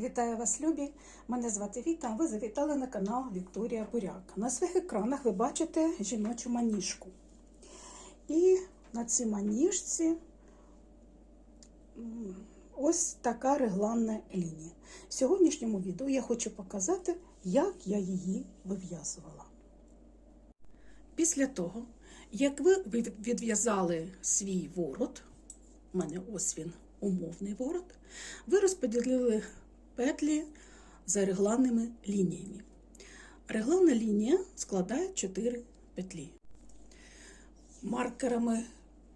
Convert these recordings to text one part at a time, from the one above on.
Вітаю вас, любі! Мене звати Віта. Ви завітали на канал Вікторія Буряк. На своїх екранах ви бачите жіночу маніжку. І на цій маніжці ось така регланна лінія. В сьогоднішньому відео я хочу показати, як я її вив'язувала. Після того, як ви відв'язали свій ворот, у мене ось він умовний ворот, ви розподілили петлі за регланними лініями. Регланна лінія складає 4 петлі. Маркерами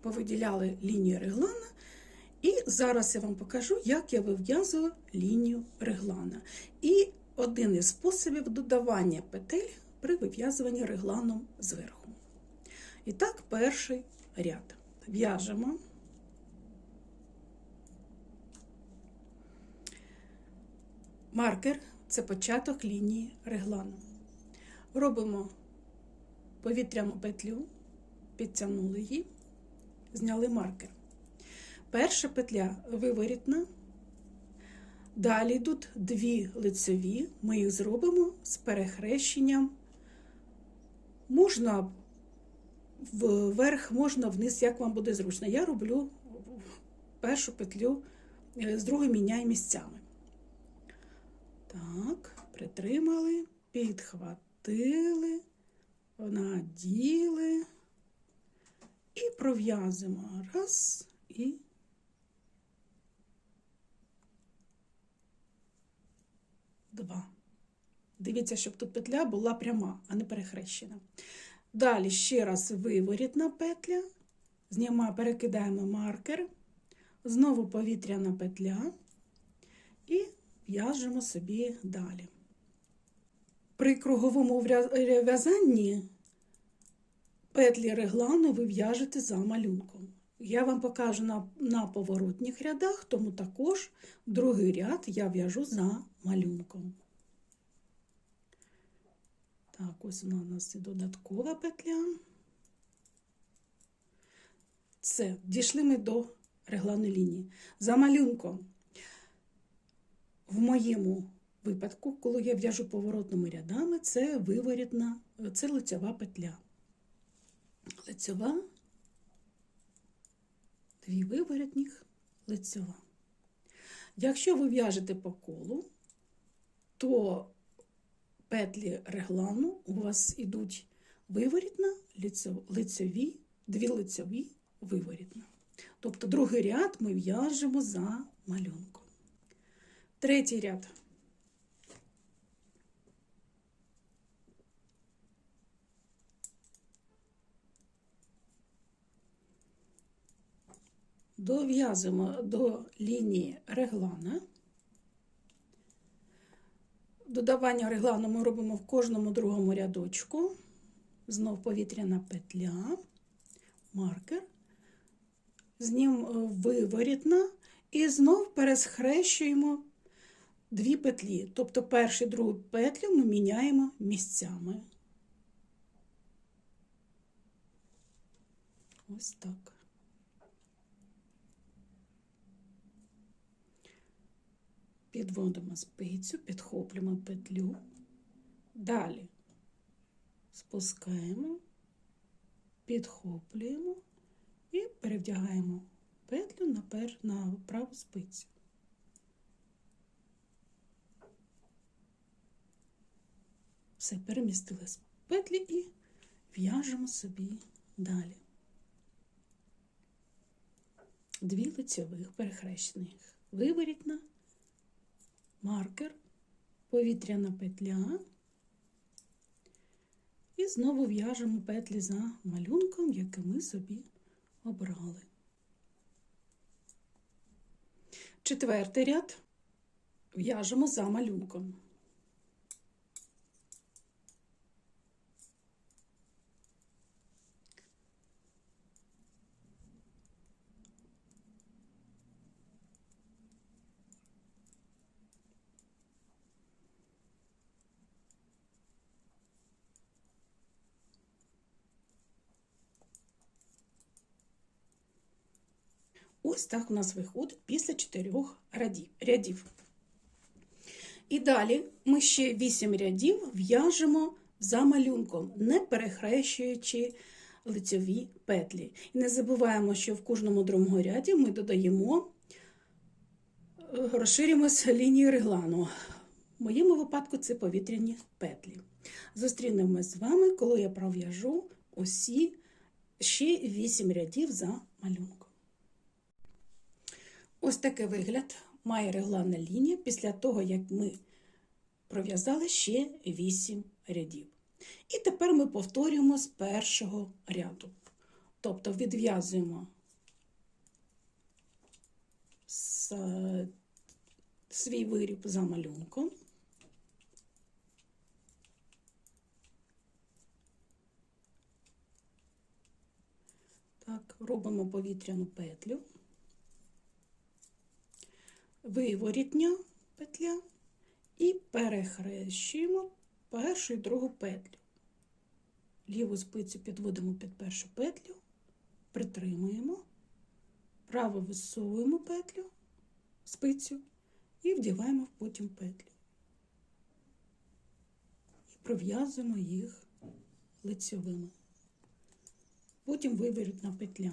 повиділяли лінію реглана, і зараз я вам покажу, як я вив'язую лінію реглана. І один із способів додавання петель при вив'язуванні регланом зверху. І так, перший ряд. В'яжемо. Маркер це початок лінії реглану. Робимо повітряну петлю, підтягнули її, зняли маркер. Перша петля виворітна. Далі йдуть дві лицеві, ми їх зробимо з перехрещенням. Можна вверх, можна вниз, як вам буде зручно. Я роблю першу петлю, е, з другої міняю місцями. Так, притримали, підхватили, наділи і пров'язуємо. Раз і два. Дивіться, щоб тут петля була пряма, а не перехрещена. Далі ще раз виворітна петля, знімаємо, перекидаємо маркер, знову повітряна петля і в'яжемо собі далі. При круговому в'язанні петлі реглану ви в'яжете за малюнком. Я вам покажу на, на поворотних рядах, тому також другий ряд я в'яжу за малюнком. Так, ось вона у нас і додаткова петля. Все, дійшли ми до регланної лінії. За малюнком в моєму випадку, коли я в'яжу поворотними рядами, це виворітна, це лицьова петля. Лицьова, дві виворітних, лицьова. Якщо ви в'яжете по колу, то петлі реглану у вас ідуть виворітна, лицьов- лицьові, дві лицьові, виворітна. Тобто другий ряд ми в'яжемо за малюнком. Третій ряд. Дов'язуємо до лінії реглана. Додавання реглану ми робимо в кожному другому рядочку. Знов повітряна петля, маркер, з ним е, виворітна, і знов пересхрещуємо дві петлі. Тобто першу і другу петлю ми міняємо місцями. Ось так. Підводимо спицю, підхоплюємо петлю. Далі спускаємо, підхоплюємо і перевдягаємо петлю на, праву спицю. Все, перемістили з петлі і в'яжемо собі далі. Дві лицьових перехрещених. Виворітна, маркер, повітряна петля. І знову в'яжемо петлі за малюнком, який ми собі обрали. Четвертий ряд в'яжемо за малюнком. Ось так у нас виходить після чотирьох рядів. І далі ми ще 8 рядів в'яжемо за малюнком, не перехрещуючи лицьові петлі. І не забуваємо, що в кожному другому ряді ми додаємо, е, розширюємося лінію реглану. В моєму випадку це повітряні петлі. Зустрінемось з вами, коли я пров'яжу усі ще 8 рядів за малюнком. Ось такий вигляд має регланна лінія після того, як ми пров'язали ще 8 рядів. І тепер ми повторюємо з першого ряду. Тобто відв'язуємо свій виріб за малюнком. Так, робимо повітряну петлю, виворітня петля і перехрещуємо першу і другу петлю. Ліву спицю підводимо під першу петлю, притримуємо, право висовуємо петлю, спицю і вдіваємо потім петлю. І пров'язуємо їх лицьовими. Потім виворітна петля.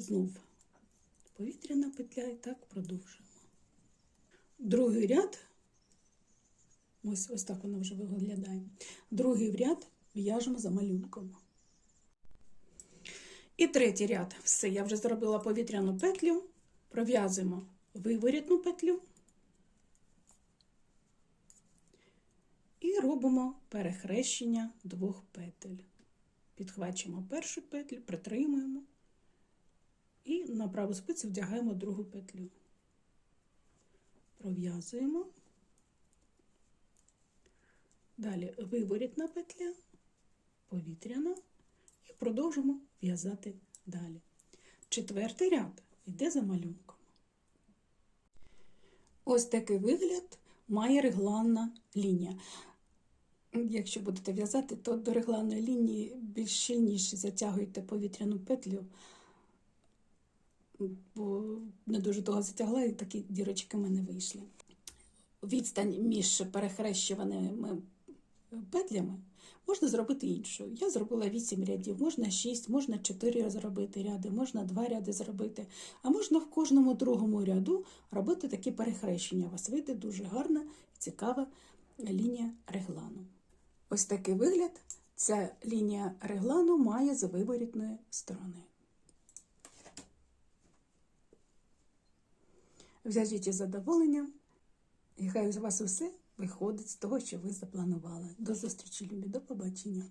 Знов повітряна петля і так продовжуємо. Другий ряд, ось, ось так воно вже виглядає. Другий ряд в'яжемо за малюнком. І третій ряд. Все, я вже зробила повітряну петлю, пров'язуємо виворітну петлю. І робимо перехрещення двох петель. Підхвачуємо першу петлю, притримуємо і на праву спицю вдягаємо другу петлю. Пров'язуємо. Далі виворітна петля, повітряна, і продовжимо в'язати далі. Четвертий ряд йде за малюнком. Ось такий вигляд має регланна лінія. Якщо будете в'язати, то до регланної лінії більш щільніше затягуйте повітряну петлю, бо не дуже того затягла, і такі дірочки в мене вийшли. Відстань між перехрещуваними петлями можна зробити іншою. Я зробила 8 рядів, можна 6, можна 4 зробити ряди, можна 2 ряди зробити, а можна в кожному другому ряду робити такі перехрещення. У вас вийде дуже гарна і цікава лінія реглану. Ось такий вигляд ця лінія реглану має з виворітної сторони. В'яжіть із задоволенням, і хай у вас усе виходить з того, що ви запланували. До зустрічі, любі, до побачення!